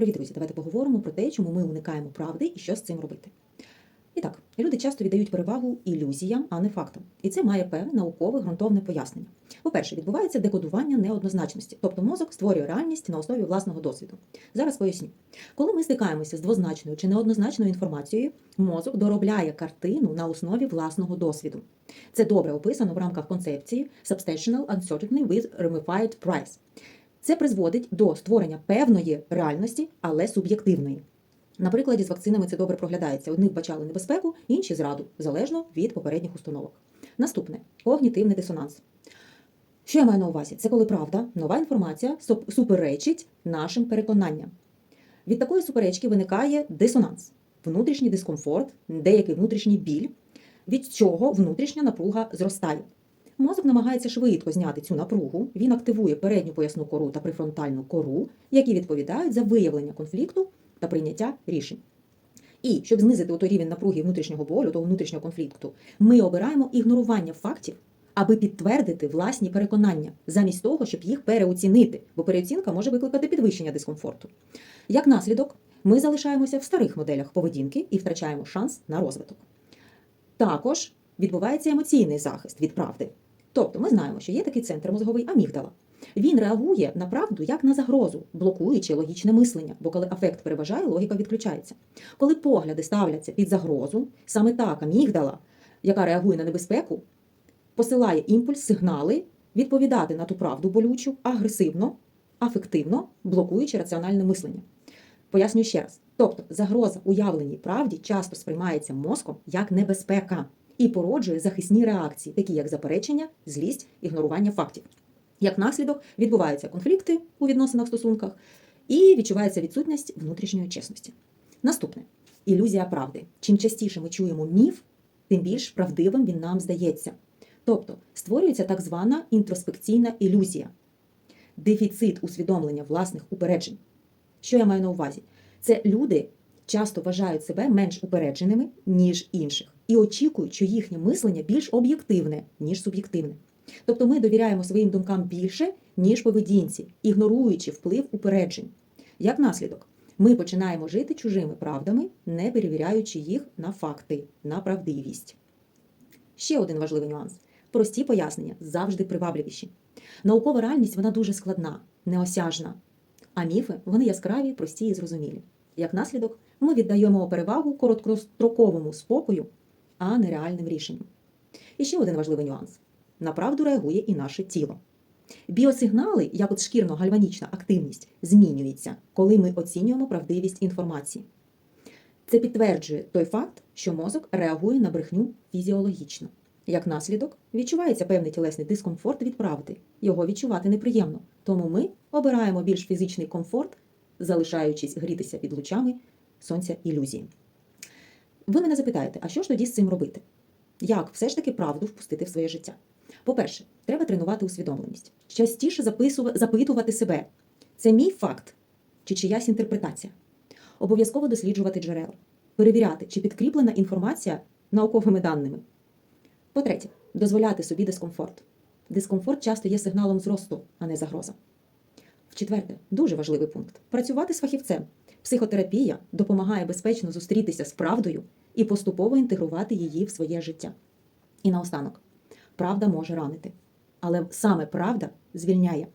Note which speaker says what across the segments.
Speaker 1: Привіт, друзі! Давайте поговоримо про те, чому ми уникаємо правди і що з цим робити. І так, люди часто віддають перевагу ілюзіям, а не фактам. І це має певне наукове ґрунтовне пояснення. По-перше, відбувається декодування неоднозначності, тобто мозок створює реальність на основі власного досвіду. Зараз поясню. Коли ми стикаємося з двозначною чи неоднозначною інформацією, мозок доробляє картину на основі власного досвіду. Це добре описано в рамках концепції Substantial Uncertainty with Ramified Price. Це призводить до створення певної реальності, але суб'єктивної. На прикладі з вакцинами це добре проглядається. Одні вбачали небезпеку, інші зраду, залежно від попередніх установок. Наступне когнітивний дисонанс. Що я маю на увазі? Це коли правда, нова інформація суперечить нашим переконанням. Від такої суперечки виникає дисонанс, внутрішній дискомфорт, деякий внутрішній біль, від чого внутрішня напруга зростає. Мозок намагається швидко зняти цю напругу. Він активує передню поясну кору та префронтальну кору, які відповідають за виявлення конфлікту та прийняття рішень. І щоб знизити той рівень напруги внутрішнього болю, того внутрішнього конфлікту, ми обираємо ігнорування фактів, аби підтвердити власні переконання, замість того, щоб їх переоцінити, бо переоцінка може викликати підвищення дискомфорту. Як наслідок, ми залишаємося в старих моделях поведінки і втрачаємо шанс на розвиток. Також відбувається емоційний захист від правди. Тобто ми знаємо, що є такий центр мозговий амігдала. Він реагує на правду як на загрозу, блокуючи логічне мислення, бо коли афект переважає, логіка відключається. Коли погляди ставляться під загрозу, саме так амігдала, яка реагує на небезпеку, посилає імпульс, сигнали відповідати на ту правду болючу, агресивно, афективно, блокуючи раціональне мислення. Пояснюю ще раз. Тобто, загроза уявленій правді часто сприймається мозком як небезпека і породжує захисні реакції, такі як заперечення, злість, ігнорування фактів. Як наслідок відбуваються конфлікти у відносинах стосунках і відчувається відсутність внутрішньої чесності. Наступне ілюзія правди. Чим частіше ми чуємо міф, тим більш правдивим він нам здається. Тобто створюється так звана інтроспекційна ілюзія, дефіцит усвідомлення власних упереджень. Що я маю на увазі? Це люди часто вважають себе менш упередженими, ніж інших, і очікують, що їхнє мислення більш об'єктивне, ніж суб'єктивне. Тобто ми довіряємо своїм думкам більше, ніж поведінці, ігноруючи вплив упереджень. Як наслідок, ми починаємо жити чужими правдами, не перевіряючи їх на факти, на правдивість. Ще один важливий нюанс: прості пояснення завжди привабливіші. Наукова реальність вона дуже складна, неосяжна, а міфи вони яскраві, прості і зрозумілі. Як наслідок, ми віддаємо перевагу короткостроковому спокою, а не реальним рішенням. І ще один важливий нюанс: на правду реагує і наше тіло. Біосигнали, як от шкірно-гальванічна активність, змінюються, коли ми оцінюємо правдивість інформації. Це підтверджує той факт, що мозок реагує на брехню фізіологічно. Як наслідок, відчувається певний тілесний дискомфорт від правди. Його відчувати неприємно. Тому ми обираємо більш фізичний комфорт, залишаючись грітися під лучами сонця ілюзії. Ви мене запитаєте, а що ж тоді з цим робити? Як все ж таки правду впустити в своє життя? По-перше, треба тренувати усвідомленість, частіше запитувати себе, це мій факт чи чиясь інтерпретація. Обов'язково досліджувати джерела, перевіряти, чи підкріплена інформація науковими даними. По-третє, дозволяти собі дискомфорт. Дискомфорт часто є сигналом зросту, а не загроза. В-четверте, дуже важливий пункт працювати з фахівцем. Психотерапія допомагає безпечно зустрітися з правдою і поступово інтегрувати її в своє життя. І наостанок, правда може ранити, але саме правда звільняє.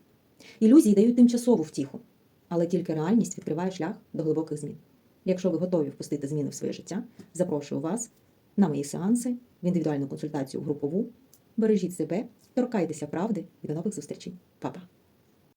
Speaker 1: Ілюзії дають тимчасову втіху, але тільки реальність відкриває шлях до глибоких змін. Якщо ви готові впустити зміни в своє життя, запрошую вас на мої сеанси, в індивідуальну консультацію групову. Бережіть себе, торкайтеся правди і до нових зустрічей. Па-па!